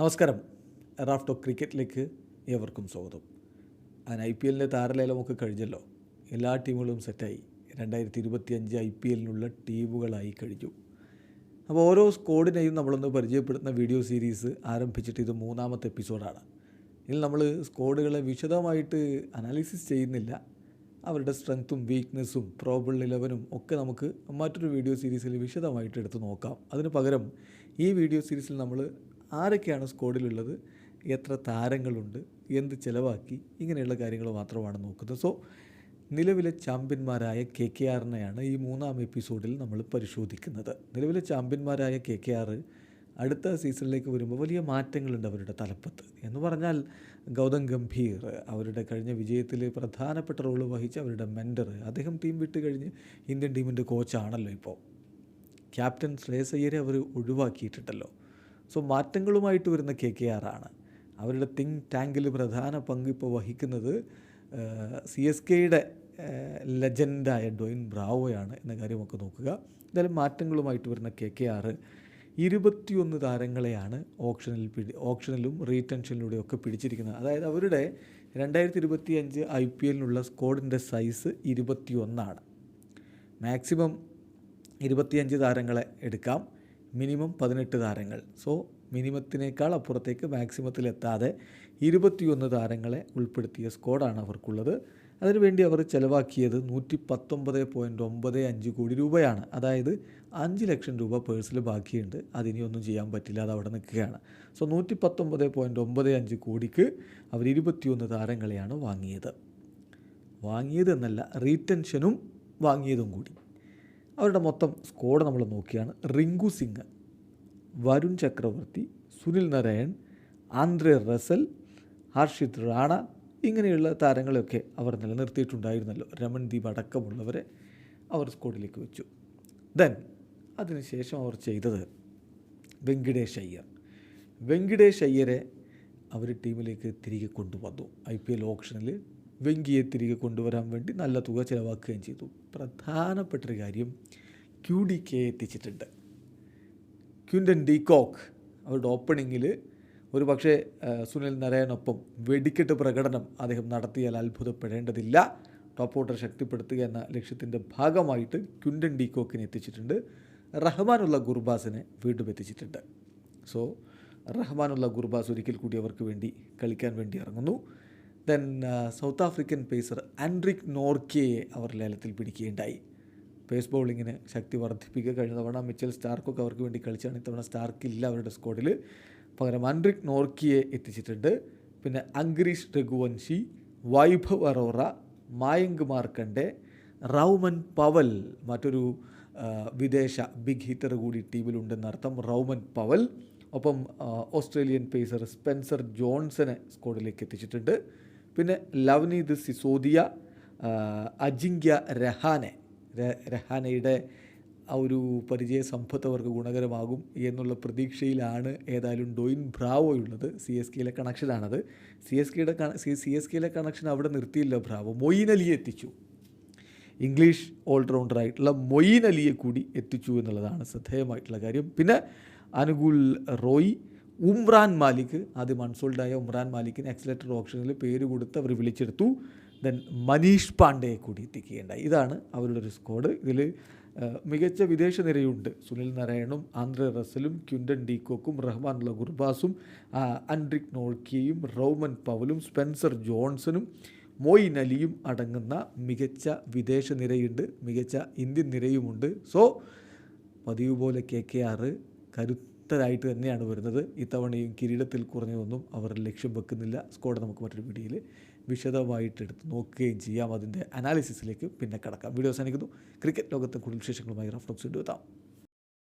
നമസ്കാരം. റാഫ്റ്റോ ക്രിക്കറ്റിലേക്ക് ഏവർക്കും സ്വാഗതം. അങ്ങനെ ഐ പി എല്ലിന്റെ താരലേലമൊക്കെ കഴിഞ്ഞല്ലോ. എല്ലാ ടീമുകളും സെറ്റായി. രണ്ടായിരത്തി ഇരുപത്തി അഞ്ച് ഐ പി എല്ലിനുള്ള ടീമുകളായി കഴിഞ്ഞു. അപ്പോൾ ഓരോ സ്കോഡിനെയും നമ്മളൊന്ന് പരിചയപ്പെടുത്തുന്ന വീഡിയോ സീരീസ് ആരംഭിച്ചിട്ട് ഇത് മൂന്നാമത്തെ എപ്പിസോഡാണ്. ഇതിൽ നമ്മൾ സ്കോഡുകളെ വിശദമായിട്ട് അനാലിസിസ് ചെയ്യുന്നില്ല. അവരുടെ സ്ട്രെങ്ത്തും വീക്ക്നെസ്സും പ്രോബിൾ ഇലവനും ഒക്കെ നമുക്ക് മറ്റൊരു വീഡിയോ സീരീസിൽ വിശദമായിട്ട് എടുത്ത് നോക്കാം. അതിന് പകരം ഈ വീഡിയോ സീരീസിൽ നമ്മൾ ആരൊക്കെയാണ് സ്കോഡിലുള്ളത്? എത്ര താരങ്ങളുണ്ട്? എന്ത് ചിലവാക്കി? ഇങ്ങനെയുള്ള കാര്യങ്ങൾ മാത്രമാണ് നോക്കുന്നത്. സോ നിലവിലെ ചാമ്പ്യന്മാരായ കെ കെ ആറിനെയാണ് ഈ മൂന്നാം എപ്പിസോഡിൽ നമ്മൾ പരിശോധിക്കുന്നത്. നിലവിലെ ചാമ്പ്യന്മാരായ കെ കെ ആറ് അടുത്ത സീസണിലേക്ക് വരുമ്പോൾ വലിയ മാറ്റങ്ങളുണ്ട് അവരുടെ തലപ്പത്ത്. എന്ന് പറഞ്ഞാൽ ഗൗതം ഗംഭീർ അവരുടെ കഴിഞ്ഞ വിജയത്തിൽ പ്രധാനപ്പെട്ട റോൾ വഹിച്ച അവരുടെ മെന്റർ അദ്ദേഹം ടീം വിട്ട് കഴിഞ്ഞ് ഇന്ത്യൻ ടീമിന്റെ കോച്ചാണല്ലോ ഇപ്പോൾ. ക്യാപ്റ്റൻ ശ്രേയസ് അയ്യരെ അവർ ഒഴിവാക്കിയിട്ടുണ്ടല്ലോ. സോ മാറ്റങ്ങളുമായിട്ട് വരുന്ന കെ കെ ആറാണ് അവരുടെ തിങ്ക് ടാങ്കിൽ പ്രധാന പങ്ക് ഇപ്പോൾ വഹിക്കുന്നത് സി എസ് കെയുടെ ലെജൻഡായ ഡൊയിൻ ബ്രാവോയാണ് എന്ന കാര്യമൊക്കെ നോക്കുക. എന്തായാലും മാറ്റങ്ങളുമായിട്ട് വരുന്ന കെ കെ ആറ് ഇരുപത്തിയൊന്ന് താരങ്ങളെയാണ് ഓപ്ഷനിൽ പിടി ഓപ്ഷനിലും റീടെൻഷനിലൂടെയും ഒക്കെ പിടിച്ചിരിക്കുന്നത്. അതായത് അവരുടെ രണ്ടായിരത്തി ഇരുപത്തി അഞ്ച് ഐ പി എല്ലിനുള്ള സ്കോഡിന്റെ സൈസ് ഇരുപത്തിയൊന്നാണ്. മാക്സിമം ഇരുപത്തിയഞ്ച് താരങ്ങളെ എടുക്കാം. മിനിമം പതിനെട്ട് താരങ്ങൾ. സോ മിനിമത്തിനേക്കാൾ അപ്പുറത്തേക്ക് മാക്സിമത്തിലെത്താതെ ഇരുപത്തിയൊന്ന് താരങ്ങളെ ഉൾപ്പെടുത്തിയ സ്കോഡാണ് അവർക്കുള്ളത്. അതിനുവേണ്ടി അവർ ചിലവാക്കിയത് നൂറ്റി പത്തൊമ്പത് പോയിന്റ് ഒമ്പത് അഞ്ച് കോടി രൂപയാണ്. അതായത് അഞ്ച് ലക്ഷം രൂപ പേഴ്സിൽ ബാക്കിയുണ്ട്. അതിനി ഒന്നും ചെയ്യാൻ പറ്റില്ല അത് അവിടെ നിൽക്കുകയാണ്. സോ നൂറ്റി പത്തൊമ്പത് പോയിന്റ് ഒമ്പത് അഞ്ച് കോടിക്ക് അവർ ഇരുപത്തിയൊന്ന് താരങ്ങളെയാണ് വാങ്ങിയത്. വാങ്ങിയതെന്നല്ല റീറ്റൻഷനും വാങ്ങിയതും കൂടി. അവരുടെ മൊത്തം സ്കോഡ് നമ്മൾ നോക്കിയാണ്. Rinku Singh Varun Chakravarthy Sunil Narine Andre Russell Harshit Rana ഇങ്ങനെയുള്ള താരങ്ങളെയൊക്കെ അവർ നിലനിർത്തിയിട്ടുണ്ടായിരുന്നല്ലോ. രമൺദീപ് അടക്കമുള്ളവരെ അവർ സ്കോഡിലേക്ക് വെച്ചു. ദെൻ അതിനുശേഷം അവർ ചെയ്തത് വെങ്കിടേഷ് അയ്യർ. വെങ്കിടേഷ് അയ്യരെ അവർ ടീമിലേക്ക് തിരികെ കൊണ്ടുവന്നു. ഐ പി എൽ ഓപ്ഷനിൽ വെങ്കിയെ തിരികെ കൊണ്ടുവരാൻ വേണ്ടി നല്ല തുക ചിലവാക്കുകയും ചെയ്തു. പ്രധാനപ്പെട്ടൊരു കാര്യം ക്യു ഡി കെ എത്തിച്ചിട്ടുണ്ട്. ക്യുൻഡൻ ഡീകോക്ക് അവരുടെ ഓപ്പണിങ്ങിൽ ഒരു പക്ഷേ സുനിൽ നരയനൊപ്പം വെടിക്കെട്ട് പ്രകടനം അദ്ദേഹം നടത്തിയാൽ അത്ഭുതപ്പെടേണ്ടതില്ല. ടോപ്പ് ഓർഡർ ശക്തിപ്പെടുത്തുക എന്ന ലക്ഷ്യത്തിന്റെ ഭാഗമായിട്ട് ക്യുൻഡൻ ഡി ഡീകോക്കിനെ എത്തിച്ചിട്ടുണ്ട്. റഹ്മാനുള്ള ഗുർബാസിനെ വീണ്ടും എത്തിച്ചിട്ടുണ്ട്. സോ റഹ്മാനുള്ള ഗുർബാസ് ഒരിക്കൽ കൂടി അവർക്ക് വേണ്ടി കളിക്കാൻ വേണ്ടി ഇറങ്ങുന്നു. Then South African pacer Anrich നോർക്കയെ അവർ ലേലത്തിൽ പിടിക്കുകയുണ്ടായി. പേസ് ബൗളിങ്ങിന് ശക്തി വർദ്ധിപ്പിക്കുക കഴിഞ്ഞ തവണ മിച്ചൽ സ്റ്റാർക്കൊക്കെ അവർക്ക് വേണ്ടി കളിച്ചാണ് ഇത്തവണ സ്റ്റാർക്ക് ഇല്ല അവരുടെ സ്ക്വാഡിൽ പകരം ആൻഡ്രിക് നോർക്കിയെ എത്തിച്ചിട്ടുണ്ട്. പിന്നെ അങ്കരീഷ് രഘുവൻഷി വൈഭവ് അറോറ മായങ്ക് മാർക്കണ്ടെ റൗമൻ പവൽ മറ്റൊരു വിദേശ ബിഗ് ഹിറ്റർ കൂടി ടീമിലുണ്ടെന്നർത്ഥം റൗമൻ പവൽ. ഒപ്പം ഓസ്ട്രേലിയൻ പേസർ സ്പെൻസർ ജോൺസനെ സ്ക്വാഡിലേക്ക് എത്തിച്ചിട്ടുണ്ട്. പിന്നെ ലവ്നീത് സിസോദിയ അജിങ്ക്യ രഹാനെ രഹാനയുടെ ആ ഒരു പരിചയ സമ്പത്ത് അവർക്ക് ഗുണകരമാകും എന്നുള്ള പ്രതീക്ഷയിലാണ് ഏതായാലും ഡോയിൻ ബ്രാവോയുള്ളത് സി എസ് കെയിലെ കണക്ഷനാണത്. സി എസ് കെയുടെ സി എസ് കെയിലെ കണക്ഷൻ അവിടെ നിർത്തിയില്ല ബ്രാവോ. മൊയിൻ അലിയെ എത്തിച്ചു. ഇംഗ്ലീഷ് ഓൾറൗണ്ടറായിട്ടുള്ള മൊയിൻ അലിയെ കൂടി എത്തിച്ചു എന്നുള്ളതാണ് ശ്രദ്ധേയമായിട്ടുള്ള കാര്യം. പിന്നെ അനുകൂൽ റോയ് ഉംറാൻ മാലിക് ആദ്യം അൺസോൾഡായ ഉംറാൻ മാലിക്കിന് എക്സലേറ്റർ ഓപ്ഷനിൽ പേര് കൊടുത്ത് അവർ വിളിച്ചെടുത്തു. ദെൻ മനീഷ് പാണ്ഡെയെ കൂടി എത്തിക്കുകയുണ്ടായി. ഇതാണ് അവരുടെ ഒരു സ്ക്വാഡ് ഇതിൽ മികച്ച വിദേശ നിരയുണ്ട്. സുനിൽ നാരായണും ആന്ധ്ര റസലും ക്യുണ്ടൻ ഡീകോക്കും റഹ്മാൻ ഗുർബാസും അൻഡ്രിക് നോൾക്കിയും റോമൻ പവലും സ്പെൻസർ ജോൺസണും മോയിൻ അലിയും അടങ്ങുന്ന മികച്ച വിദേശ നിരയുണ്ട്. മികച്ച ഇന്ത്യൻ നിരയുമുണ്ട്. സോ പതിവ് പോലെ കെ കെ ആറ് കരുത്തരായിട്ട് തന്നെയാണ് വരുന്നത്. ഇത്തവണയും കിരീടത്തിൽ കുറഞ്ഞതൊന്നും അവർ ലക്ഷ്യം വെക്കുന്നില്ല. സ്കോഡ് നമുക്ക് മറ്റൊരു വീഡിയോയിൽ വിശദമായിട്ട് എടുത്ത് നോക്കുകയും ചെയ്യാം. അതിന്റെ അനാലിസിസിലേക്ക് പിന്നെ കടക്കാം. വീഡിയോ അവസാനിക്കുന്നു. ക്രിക്കറ്റ് ലോകത്തെ കൂടുതൽ വിശേഷങ്ങളുമായി റഫറൻസ് എത്താം.